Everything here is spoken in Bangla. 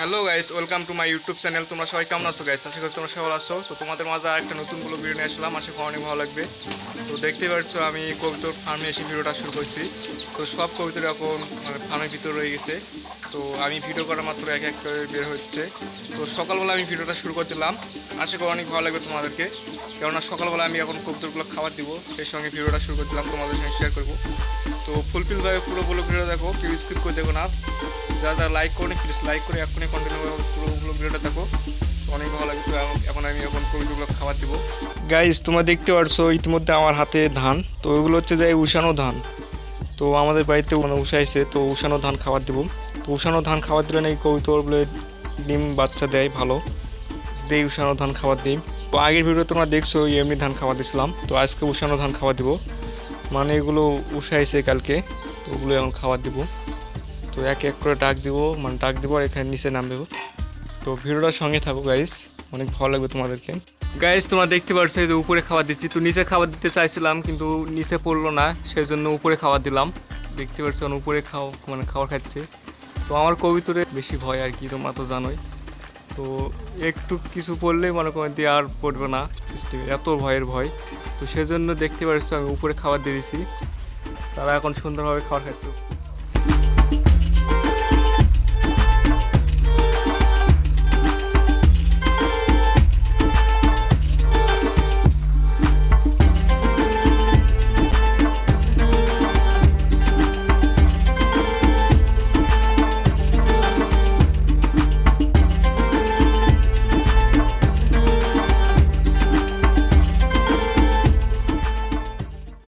Hello guys, welcome to my YouTube channel. তোমরা সবাই কেমন আছো গাইস? আশা করি তোমরা সবাই আছো। তো তোমাদের মাঝে একটা নতুনগুলো ভিডিও নিয়ে আসলাম। আশা করি অনেক ভালো লাগবে। তো দেখতে পাচ্ছ, আমি কবিতর ফার্মে এসে ভিডিওটা শুরু করছি। তো সব কবিতর এখন মানে ফার্মের ভিতরে রয়ে গেছে। তো আমি ভিডিও করা মাত্র এক এক করে বের হচ্ছে। তো সকালবেলা আমি ভিডিওটা শুরু করে দিলাম। আশা করি অনেক ভালো লাগবে তোমাদেরকে। কেননা সকালবেলা আমি এখন কবিতরগুলো খাবার দিব, সেই সঙ্গে ভিডিওটা শুরু করে দিলাম, তোমাদের সঙ্গে শেয়ার করব। তো ফুলফিলভাবে পুরো পুরো ভিডিও দেখো, কেউ স্কিপ করে দেখো না। যা যা লাইক করো প্লিজ লাইক করে এখনই কন্টিনিউ পুরো পুরো ভিডিওটা দেখো। অনেক ভালো লাগে তো এখন- আমি এখন কবিতাগুলো খাবার দিব। গাইজ তোমরা দেখতে পারছ ইতিমধ্যে আমার হাতে ধান। তো ওইগুলো হচ্ছে যে উষানো ধান। তো আমাদের বাড়িতে মানে উষাইছে তো উষানো ধান খাবার দিব। তো উষানো ধান খাবার দিলে নাকি বলে ডিম বাচ্চা দেয় ভালো। দেই উষানো ধান খাবার দিই। তো আগের ভিডিও তোমরা দেখছ, এমনি ধান খাবার দিছিলাম তো আজকে উষানো ধান খাবার দিব। মানে এগুলো উষাইছে কালকে, তো ওগুলো এখন খাবার দিব। তো এক এক করে ডাক দিব মানে ডাক দিব আর এখানে নিচে নাম দেবো। তো ভিডিওটার সঙ্গে থাকো গাইস অনেক ভালো লাগবে তোমাদেরকে। গাইজ তোমরা দেখতে এই যে উপরে খাবার দিচ্ছি। তো নিচে খাবার দিতে চাইছিলাম, কিন্তু নিচে পড়ল না সেই জন্য উপরে খাবার দিলাম। দেখতে পাচ্ছ উপরে খাও মানে খাবার খাচ্ছে। তো আমার কবিতরে বেশি ভয় আর কি, তোমরা তো জানোই। তো একটু কিছু পড়লে মনে করেন দিয়ে আর পড়বে না এত ভয়ের ভয়। তো সেজন্য দেখতে পাচ্ছ, আমি উপরে খাবার দিয়ে দিছি। তারা এখন সুন্দরভাবে খাবার খাচ্ছে।